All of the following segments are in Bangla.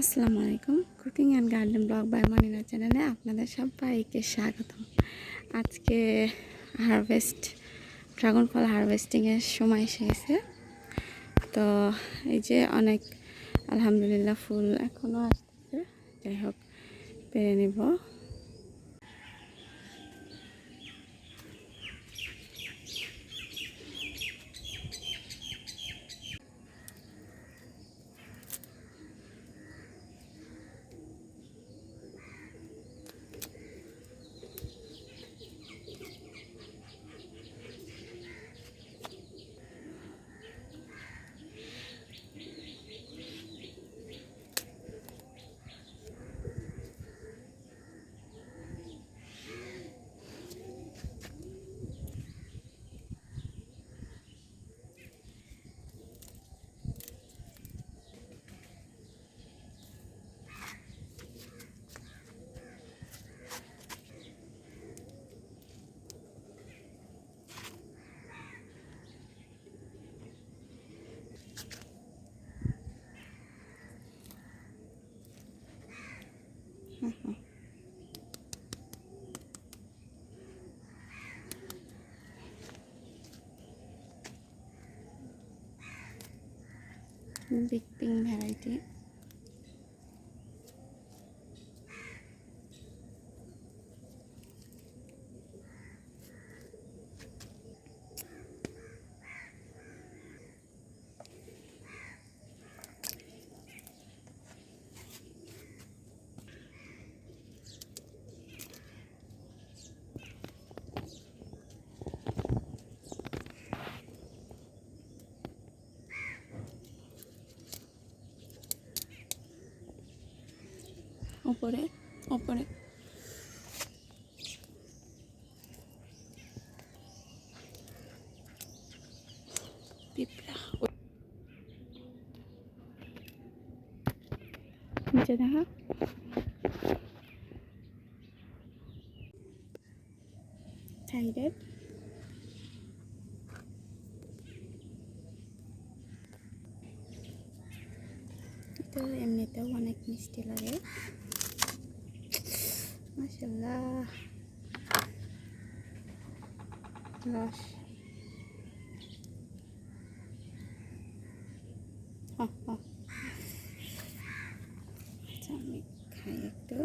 আসসালামু আলাইকুম। Cooking and garden blog by Manina চ্যানেলে আপনাদের সবাইকে স্বাগতম। আজকে হারভেস্ট, ড্রাগন ফল হারভেস্টিংয়ের সময় এসে গেছে। তো এই যে অনেক, আলহামদুলিল্লাহ ফুল এখনও আসতেছে। যাই হোক, পেরে নিব। বিগ পিং ভ্যারাইটি উপরে উপরে পিঁপড়া। নিচে দেখা। থাইরয়েড তো এমনিতেও অনেক মিষ্টি লাগে। মাসাল্লাহ রস হ্যাঁ, হ্যাঁ। আচ্ছা আমি খাই একটু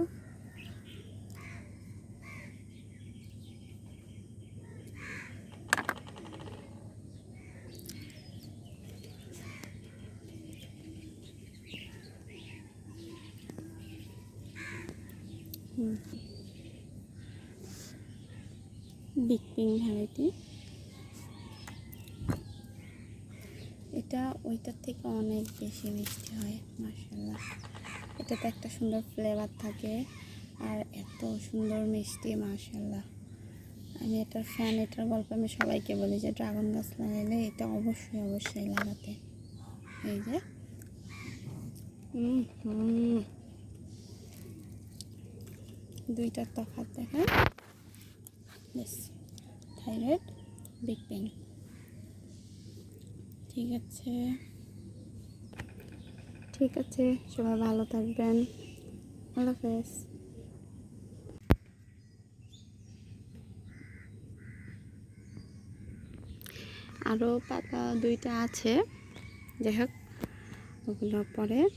বিগ পিং ভ্যারাইটি। এটা ওইটার থেকে অনেক বেশি মিষ্টি হয় মার্শাল্লাহ এটাতে একটা সুন্দর ফ্লেভার থাকে আর এত সুন্দর মিষ্টি মার্শাল্লাহ আমি এটার ফ্যান এটার গল্প আমি সবাইকে বলি যে ড্রাগন গাছ লাগাইলে এটা অবশ্যই অবশ্যই লাগাতে। এই যে। হুম হুম দুইটার তফাৎ দেখেন থাইরয়েড বিগ পেন ঠিক আছে। ঠিক আছে, সবাই ভালো থাকবেন। আল্লাহ হাফেজ। আরও পাতা দুইটা আছে। যাই হোক, ওগুলো পরে।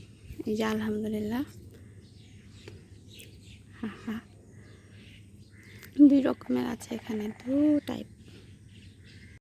এই যে আলহামদুলিল্লাহ। দুই রকমের আছে এখানে দু টাইপ